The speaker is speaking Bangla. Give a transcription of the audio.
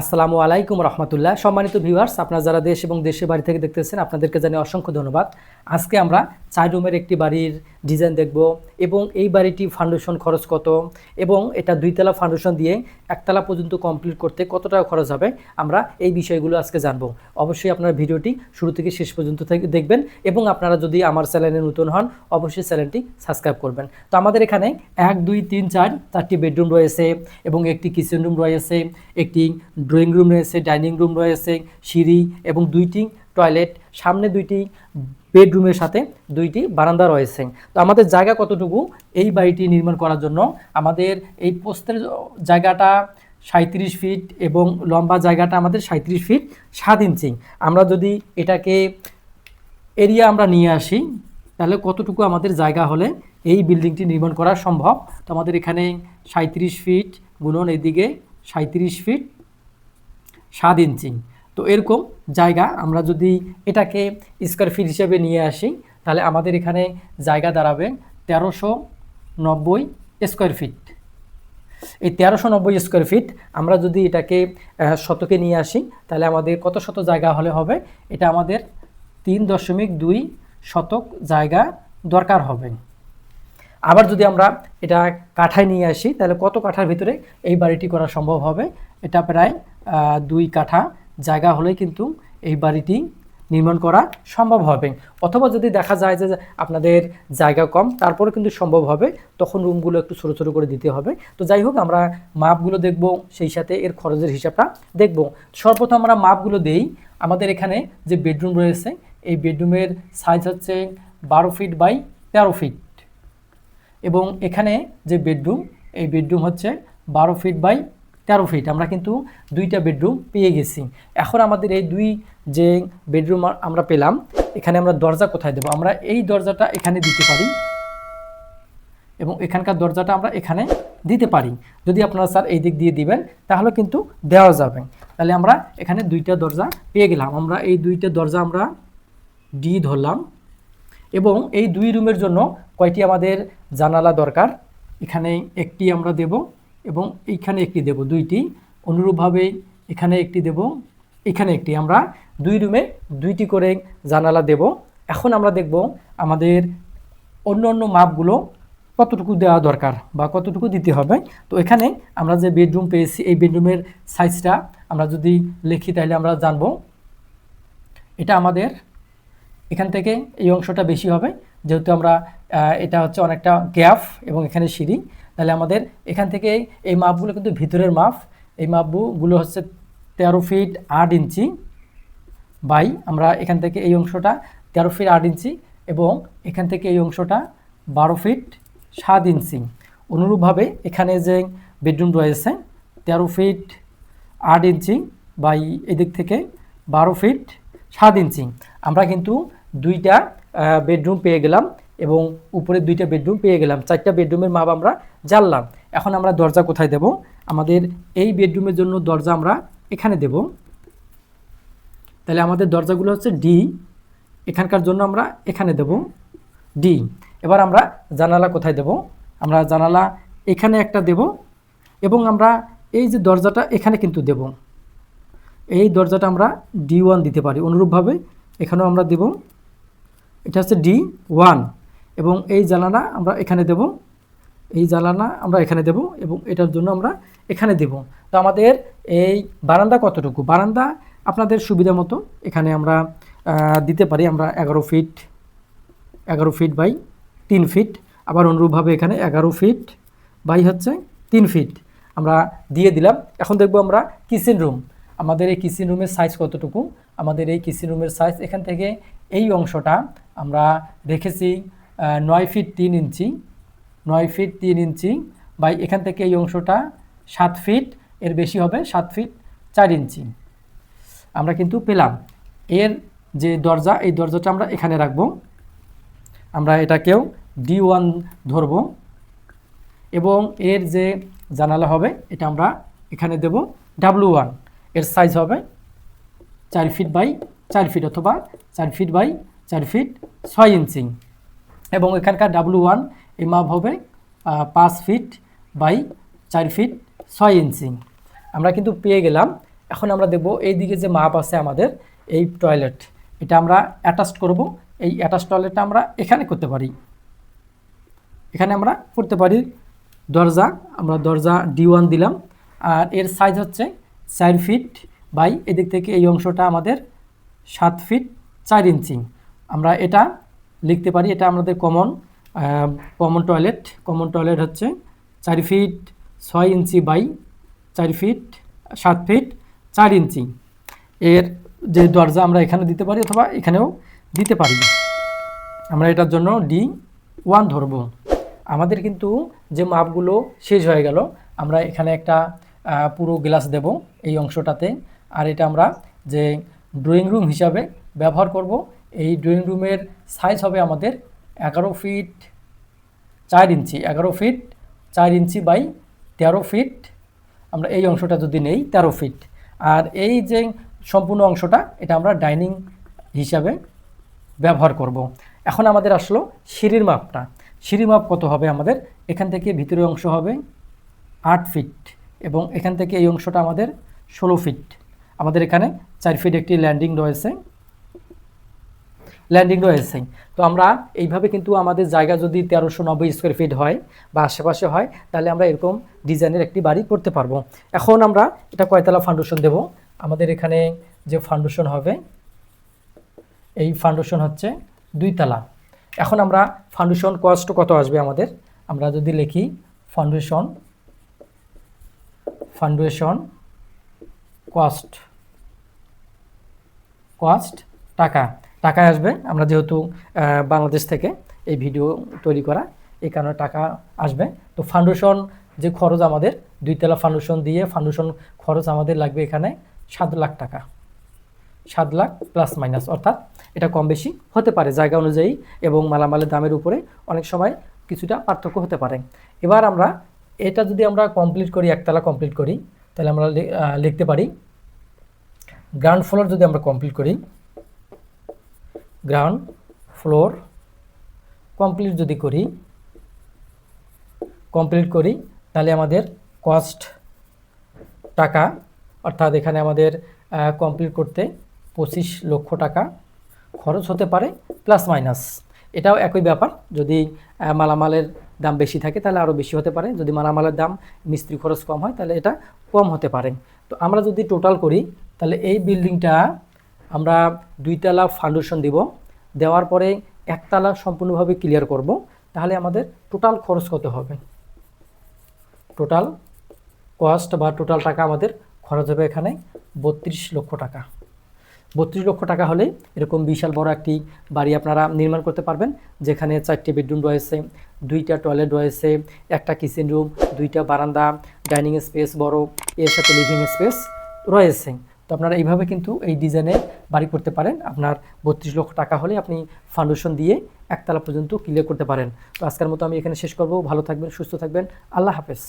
আসসালামু আলাইকুম রহমতুল্লাহ। সম্মানিত ভিউয়ার্স, আপনারা যারা দেশ এবং দেশের বাড়ি থেকে দেখতেছেন, আপনাদেরকে জানিয়ে অসংখ্য ধন্যবাদ। আজকে আমরা চার রুমের একটি বাড়ির ডিজাইন দেখব এবং এই বাড়িটি ফাউন্ডেশন খরচ কত এবং এটা দুইতলা ফাউন্ডেশন দিয়ে একতলা পর্যন্ত কমপ্লিট করতে কত টাকা খরচ হবে, আমরা এই বিষয়গুলো আজকে জানব। অবশ্যই আপনারা ভিডিওটি শুরু থেকে শেষ পর্যন্ত দেখবেন এবং আপনারা যদি আমার চ্যানেলে নতুন হন, অবশ্যই চ্যানেলটি সাবস্ক্রাইব করবেন। তো আমাদের এখানে এক, দুই, তিন, চার, চারটি বেডরুম রয়েছে এবং একটি কিচেন রুম রয়েছে, একটি ড্রয়িং রুম রয়েছে, ডাইনিং রুম রয়েছে, সিঁড়ি এবং দুইটি টয়লেট, সামনে দুইটি বেডরুমের সাথে দুইটি বারান্দা রয়েছে। তো আমাদের জায়গা কতটুকু? এই বাড়িটি নির্মাণ করার জন্য আমাদের এই পোস্তের জায়গাটা সাঁত্রিশ ফিট এবং লম্বা জায়গাটা আমাদের সাঁত্রিশ ফিট সাত ইঞ্চি। আমরা যদি এটাকে এরিয়া আমরা নিয়ে আসি, তাহলে কতটুকু আমাদের জায়গা হলে এই বিল্ডিংটি নির্মাণ করা সম্ভব? তো আমাদের এখানে সাঁত্রিশ ফিট গুণন এদিকে সাঁত্রিশ ফিট সাত ইঞ্চি তো এরকম জায়গা আমরা যদি এটাকে স্কোয়ার ফিট হিসেবে নিয়ে আসি, তাহলে আমাদের এখানে জায়গা দাঁড়াবে তেরোশো নব্বই স্কোয়ার ফিট এই তেরোশো নব্বই স্কোয়ার ফিট আমরা যদি এটাকে শতকে নিয়ে আসি, তাহলে আমাদের কত শত জায়গা হলে হবে? এটা আমাদের তিন দশমিক দুই শতক জায়গা দরকার হবে। আবার যদি আমরা এটা কাঠায় নিয়ে আসি, তাহলে কত কাঠার ভিতরে এই বাড়িটি করা সম্ভব হবে? এটা প্রায় দুই কাঠা জায়গা হলে কিন্তু এই বাড়িটি নির্মাণ করা সম্ভব হবে। অথবা যদি দেখা যায় যে আপনাদের জায়গা কম, তারপরে কিন্তু সম্ভব হবে, তখন রুমগুলো একটু ছোটো ছোটো করে দিতে হবে। তো যাই হোক, আমরা মাপগুলো দেখব, সেই সাথে এর খরচের হিসাবটা দেখব। সর্বপ্রথম আমরা মাপগুলো দেই। আমাদের এখানে যে বেডরুম রয়েছে, এই বেডরুমের সাইজ হচ্ছে বারো ফিট বাই তেরো ফিট এবং এখানে যে বেডরুম, এই বেডরুম হচ্ছে বারো ফিট বাই তেরো ফিট আমরা কিন্তু দুইটা বেডরুম পেয়ে গেছি। এখন আমাদের এই দুই যে বেডরুম আমরা পেলাম, এখানে আমরা দরজা কোথায় দেবো? আমরা এই দরজাটা এখানে দিতে পারি এবং এখানকার দরজাটা আমরা এখানে দিতে পারি। যদি আপনারা স্যার এই দিক দিয়ে দিবেন, তাহলে কিন্তু দেওয়া যাবে। তাহলে আমরা এখানে দুইটা দরজা পেয়ে গেলাম। আমরা এই দুইটা দরজা আমরা ডি ধরলাম এবং এই দুই রুমের জন্য কয়টি আমাদের জানালা দরকার? এখানে একটি আমরা দেব। এবং এইখানে একটি দেব, দুইটি। অনুরূপভাবে এখানে একটি দেব, এখানে একটি। আমরা দুই রুমে দুইটি করে জানালা দেব। এখন আমরা দেখব আমাদের অন্য অন্য মাপগুলো কতটুকু দেওয়া দরকার বা কতটুকু দিতে হবে। তো এখানে আমরা যে বেডরুম পেয়েছি, এই বেডরুমের সাইজটা আমরা যদি লিখি, তাহলে আমরা জানব। এটা আমাদের, এখান থেকে এই অংশটা বেশি হবে। যেহেতু আমরা এটা হচ্ছে অনেকটা গ্যাপ এবং এখানে সিঁড়ি, তাহলে আমাদের এখান থেকে এই মাপগুলো কিন্তু ভিতরের মাপ। এই মাপগুলো হচ্ছে তেরো ফিট আট ইঞ্চি বাই, আমরা এখান থেকে এই অংশটা তেরো ফিট আট ইঞ্চি এবং এখান থেকে এই অংশটা বারো ফিট সাত ইঞ্চি। অনুরূপভাবে এখানে যে বেডরুম রয়েছে, তেরো ফিট আট ইঞ্চি বাই এদিক থেকে বারো ফিট সাত ইঞ্চি। আমরা কিন্তু দুইটা বেডরুম পেয়ে গেলাম এবং উপরে দুইটা বেডরুম পেয়ে গেলাম। চারটা বেডরুমের মাপ আমরা জানলাম। এখন আমরা দরজা কোথায় দেব? আমাদের এই বেডরুমের জন্য দরজা আমরা এখানে দেব। তাহলে আমাদের দরজাগুলো হচ্ছে ডি এখানকার জন্য আমরা এখানে দেব ডি এবার আমরা জানালা কোথায় দেব? আমরা জানালা এখানে একটা দেব এবং আমরা এই যে দরজাটা এখানে কিন্তু দেব। এই দরজাটা আমরা ডি ওয়ান দিতে পারি। অনুরূপভাবে এখানেও আমরা দেব। এটা হচ্ছে ডি ওয়ান এবং এই জানালা আমরা এখানে দেব, এই জানালা আমরা এখানে দেব এবং এটার জন্য আমরা এখানে দেব। তো আমাদের এই বারান্দা কতটুকু? বারান্দা আপনাদের সুবিধা মতো এখানে আমরা দিতে পারি। আমরা এগারো ফিট এগারো ফিট বাই তিন ফিট আবার অনুরূপভাবে এখানে এগারো ফিট বাই হচ্ছে তিন ফিট আমরা দিয়ে দিলাম। এখন দেখব আমরা কিচেন রুম আমাদের এই কিচেন রুমের সাইজ কতটুকু? আমাদের এই কিচেন রুমের সাইজ এখান থেকে এই অংশটা আমরা আহ, নয় ফিট তিন ইঞ্চি নয় ফিট তিন ইঞ্চি বাই এখান থেকে এই অংশটা সাত ফিট এর বেশি হবে সাত ফিট চার ইঞ্চি। আমরা কিন্তু পেলাম। এর যে দরজা এই দরজাটা আমরা এখানে রাখব। আমরা এটাকেও ডি ওয়ান ধরবো এবং এর যে জানালা হবে এটা আমরা এখানে দেব ডাব্লু ওয়ানের সাইজ হবে চার ফিট বাই চার ফিট অথবা চার ফিট বাই চার ফিট ছয় ইঞ্চি। এবং এখানকার ডাব্লু ওয়ান এই মাপ হবে পাঁচ ফিট বাই চার ফিট ছয় ইঞ্চি। আমরা কিন্তু পেয়ে গেলাম। এখন আমরা দেখব এই দিকে যে মাপ আছে আমাদের, এই টয়লেট। এটা আমরা অ্যাটাচ করব। এই অ্যাটাচ টয়লেটটা আমরা এখানে করতে পারি। এখানে আমরা করতে পারি দরজা। আমরা দরজা ডি ওয়ান দিলাম। আর এর সাইজ হচ্ছে চার ফিট বাই, এদিক থেকে এই অংশটা আমাদের সাত ফিট চার ইঞ্চি। আমরা এটা লিখতে পারি, এটা আমাদের common common toilet common toilet হচ্ছে চার ফিট ছয় ইঞ্চি বাই চার ফিট সাত ফিট চার ইঞ্চি। এর যে দরজা আমরা এখানে দিতে পারি অথবা এখানেও দিতে পারি। আমরা এটার জন্য ডি ওয়ান ধরবো। আমাদের কিন্তু যে মাপগুলো শেষ হয়ে গেল, আমরা এখানে একটা পুরো গ্লাস দেব এই অংশটাতে। আর এটা আমরা যে ড্রয়িং রুম হিসাবে ব্যবহার করব এই ড্রয়িং রুমের সাইজ হবে আমাদের এগারো ফিট চার ইঞ্চি, এগারো ফিট চার ইঞ্চি বাই তেরো ফিট আমরা এই অংশটা যদি নেই, তেরো ফিট আর এই যে সম্পূর্ণ অংশটা, এটা আমরা ডাইনিং হিসাবে ব্যবহার করব। এখন আমাদের আসলো সিঁড়ির মাপটা। সিঁড়ির মাপ কত হবে আমাদের? এখান থেকে ভিতরের অংশ হবে আট ফিট এবং এখান থেকে এই অংশটা আমাদের ষোলো ফিট আমাদের এখানে চার ফিট একটি ল্যান্ডিং রয়েছে। ল্যান্ডিং রয়েছে। তো আমরা এইভাবে কিন্তু আমাদের জায়গা যদি তেরোশো নব্বই স্কোয়ার ফিট হয় বা আশেপাশে হয়, তাহলে আমরা এরকম ডিজাইনের একটি বাড়ি করতে পারব। এখন আমরা এটা কয়তলা ফাউন্ডেশন দেব? আমাদের এখানে যে ফাউন্ডেশন হবে, এই ফাউন্ডেশন হচ্ছে দুই তলা এখন আমরা ফাউন্ডেশন কস্ট কত আসবে আমাদের? আমরা যদি লিখি ফাউন্ডেশন ফাউন্ডেশন কস্ট কস্ট টাকা। টাকায় আসবে। আমরা যেহেতু বাংলাদেশ থেকে এই ভিডিও তৈরি করা, এই কারণে টাকা আসবে। তো ফাউন্ডেশন যে খরচ আমাদের দুইতলা ফাউন্ডেশন দিয়ে ফাউন্ডেশন খরচ আমাদের লাগবে এখানে সাত লাখ টাকা। সাত লাখ প্লাস মাইনাস অর্থাৎ এটা কম বেশি হতে পারে জায়গা অনুযায়ী এবং মালামালের দামের উপরে অনেক সময় কিছুটা পার্থক্য হতে পারে। এবার আমরা এটা যদি আমরা কমপ্লিট করি, একতলা কমপ্লিট করি, তাহলে আমরা লিখতে পারি গ্রাউন্ড ফ্লোর যদি আমরা কমপ্লিট করি গ্রাউন্ড ফ্লোর কমপ্লিট যদি করি কমপ্লিট করি, তাহলে আমাদের কস্ট টাকা, অর্থাৎ এখানে আমাদের কমপ্লিট করতে পঁচিশ লক্ষ টাকা খরচ হতে পারে প্লাস মাইনাস এটাও একই ব্যাপার, যদি মালামালের দাম বেশি থাকে তাহলে আরও বেশি হতে পারে, যদি মালামালের দাম মিস্ত্রি খরচ কম হয় তাহলে এটা কম হতে পারে। তো আমরা যদি টোটাল করি, তাহলে এই বিল্ডিংটা আমরা দুইতলা ফাউন্ডেশন দিব। দেওয়ার পরে একতলা সম্পূর্ণভাবে ক্লিয়ার করব। তাহলে আমাদের টোটাল খরচ কত হবে? টোটাল কস্ট বা টোটাল টাকা আমাদের খরচ হবে এখানে বত্রিশ লক্ষ টাকা। বত্রিশ লক্ষ টাকা হলেই এরকম বিশাল বড় একটি বাড়ি আপনারা নির্মাণ করতে পারবেন, যেখানে চারটে বেডরুম রয়েছে, দুইটা টয়লেট রয়েছে, একটা কিচেন রুম দুইটা বারান্দা ডাইনিং স্পেস বড়, এর সাথে লিভিং স্পেস রয়েছে। তো আপনারা এইভাবে কিন্তু এই ডিজাইনে বাড়ি করতে পারেন। আপনার বত্রিশ লক্ষ টাকা হলে আপনি ফাউন্ডেশন দিয়ে একতলা পর্যন্ত ক্লিয়ার করতে পারেন। তো আজকের মতো আমি এখানে শেষ করব। ভালো থাকবেন, সুস্থ থাকবেন। আল্লাহ হাফেজ।